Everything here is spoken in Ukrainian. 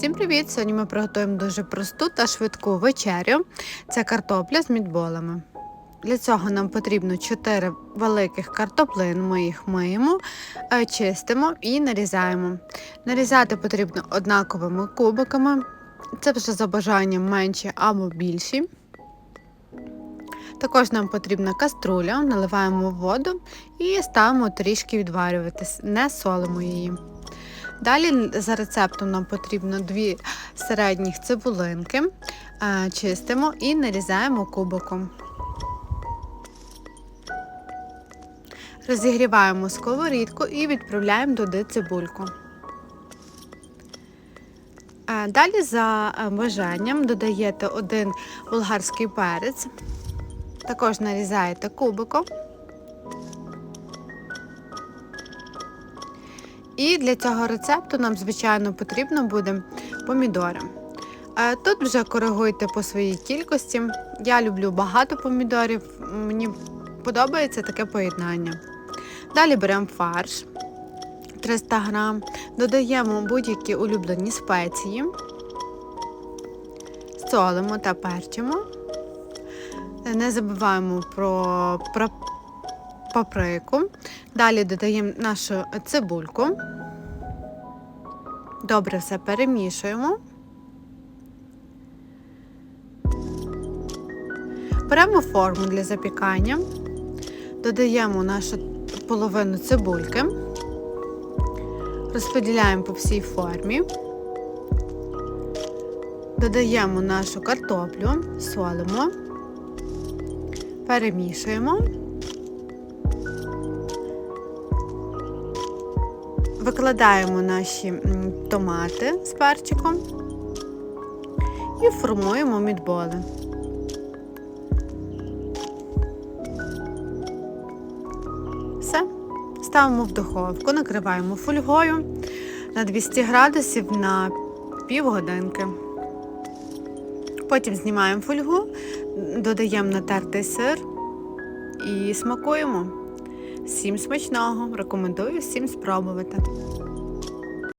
Всім привіт! Сьогодні ми приготуємо дуже просту та швидку вечерю. Це картопля з мідболами. Для цього нам потрібно 4 великих картоплин. Ми їх миємо, е, чистимо і нарізаємо. Нарізати потрібно однаковими кубиками. Це вже за бажанням менші або більші. Також нам потрібна каструля, наливаємо воду і ставимо трішки відварюватись, не солимо її. Далі за рецептом нам потрібно дві середніх цибулинки, е, чистимо і нарізаємо кубиком. Розігріваємо сковорідку і відправляємо туди цибульку. Е, Далі за е, бажанням додаєте один болгарський перець, також нарізаєте кубиком. І для цього рецепту нам, звичайно, потрібно буде помідори. Е, Тут вже коригуйте по своїй кількості. Я люблю багато помідорів, мені подобається таке поєднання. Далі беремо фарш 300 грам, додаємо будь-які улюблені спеції, солимо та перчимо. Не забуваємо про паприку. Далі додаємо нашу цибульку. Добре все перемішуємо. Беремо форму для запікання, додаємо нашу половину цибульки, розподіляємо по всій формі, додаємо нашу картоплю, солимо, перемішуємо. Викладаємо наші томати з перчиком і формуємо мідболи. Все. Ставимо в духовку, накриваємо фольгою на 200 градусів на півгодинки. Потім знімаємо фольгу, додаємо натертий сир і смакуємо. Всім смачного! Рекомендую всім спробувати.